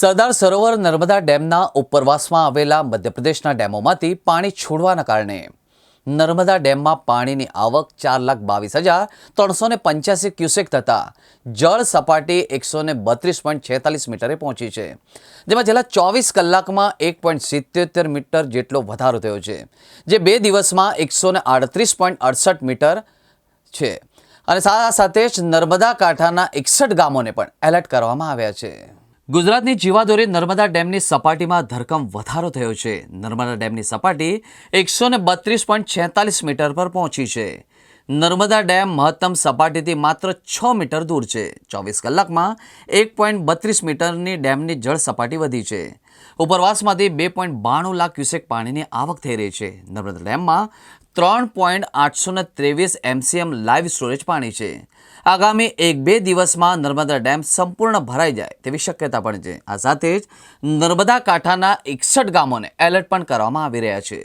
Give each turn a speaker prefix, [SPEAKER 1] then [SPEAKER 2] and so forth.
[SPEAKER 1] સરદાર સરોવર નર્મદા ડેમના ઉપરવાસમાં આવેલા મધ્યપ્રદેશના ડેમોમાંથી પાણી છોડવાના કારણે નર્મદા ડેમમાં પાણીની આવક ચાર લાખ બાવીસ હજાર ત્રણસો ને પંચ્યાસી ક્યુસેક થતાં જળ સપાટી એકસો ને બત્રીસ પોઈન્ટ છેતાલીસ મીટરે પહોંચી છે. જેમાં છેલ્લા ચોવીસ કલાકમાં એક પોઈન્ટ સિત્યોતેર મીટર જેટલો વધારો થયો છે, જે બે દિવસમાં એકસો ને આડત્રીસ પોઈન્ટ અડસઠ મીટર છે. અને સાથે સાથે જ નર્મદા કાંઠાના એકસઠ ગામોને પણ એલર્ટ કરવામાં આવ્યા છે. ગુજરાતની જીવાદોરી નર્મદા ડેમની સપાટીમાં ધરકમ વધારો થયો છે. નર્મદા ડેમની સપાટી એકસો ને બત્રીસ પોઈન્ટ છેતાલીસ મીટર પર પહોંચી છે. નર્મદા ડેમ મહત્તમ સપાટીથી માત્ર છ મીટર દૂર છે. ચોવીસ કલાકમાં એક પોઈન્ટ બત્રીસ મીટરની ડેમની જળ સપાટી વધી છે. ઉપરવાસમાંથી બે પોઈન્ટ બાણું લાખ ક્યુસેક પાણીની આવક થઈ રહી છે. નર્મદા ડેમમાં ત્રણ પોઈન્ટ આઠસો ને ત્રેવીસ એમસીએમ લાઈવ સ્ટોરેજ પાણી છે. આગામી એક બે દિવસમાં નર્મદા ડેમ સંપૂર્ણ ભરાઈ જાય તેવી શક્યતા પણ છે. આ સાથે જ નર્મદા કાંઠાના એકસઠ ગામોને એલર્ટ પણ કરવામાં આવી રહ્યા છે.